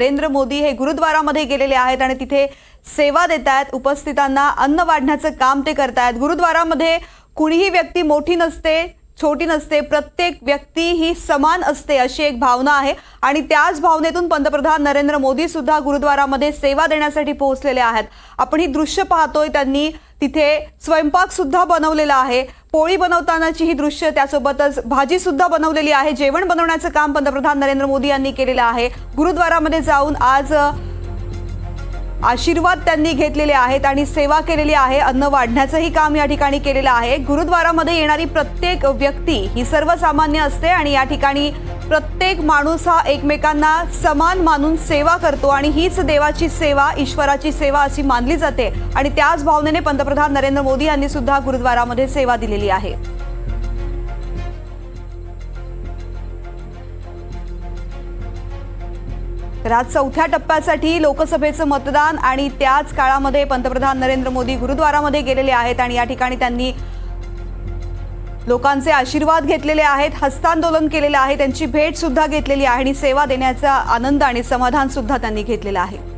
नरेंद्र मोदी हे गुरुद्वारामध्ये गेलेले आहेत आणि तिथे सेवा देत आहेत उपस्थितांना अन्न वाढण्याचं काम ते करतायत. गुरुद्वारामध्ये कुणीही व्यक्ती मोठी नसते छोटी नसते प्रत्येक व्यक्ती ही समान असते अशी एक भावना आहे. आणि त्याच भावनेतून पंतप्रधान नरेंद्र मोदी सुद्धा गुरुद्वारामध्ये सेवा देण्यासाठी पोहोचलेले आहेत. आपण ही दृश्य पाहतोय त्यांनी तिथे स्वयंपाक सुद्धा बनवलेला आहे. पोळी बनवतानाची ही दृश्य त्यासोबतच भाजी सुद्धा बनवलेली आहे. जेवण बनवण्याचं काम पंतप्रधान नरेंद्र मोदी यांनी केलेलं आहे. गुरुद्वारामध्ये जाऊन आज आशीर्वाद त्यांनी घेतलेले आहेत आणि सेवा केलेली आहे. अन्न वाढण्याचंही काम या ठिकाणी केलेलं आहे. गुरुद्वारामध्ये येणारी प्रत्येक व्यक्ती ही सर्वसामान्य असते आणि या ठिकाणी प्रत्येक माणूस हा एकमेकांना समान मानून सेवा करतो आणि हीच देवाची सेवा ईश्वराची सेवा अशी मानली जाते. आणि त्याच भावनेने पंतप्रधान नरेंद्र मोदी यांनी सुद्धा गुरुद्वारामध्ये सेवा दिलेली आहे. तर आज चौथ्या टप्प्यासाठी लोकसभेचं मतदान आणि त्याच काळामध्ये पंतप्रधान नरेंद्र मोदी गुरुद्वारामध्ये गेलेले आहेत आणि या ठिकाणी त्यांनी लोकांचे आशीर्वाद घेतलेले आहेत हस्तांदोलन केलेलं आहे त्यांची भेट सुद्धा घेतलेली आहे आणि सेवा देण्याचा आनंद आणि समाधान सुद्धा त्यांनी घेतलेलं आहे.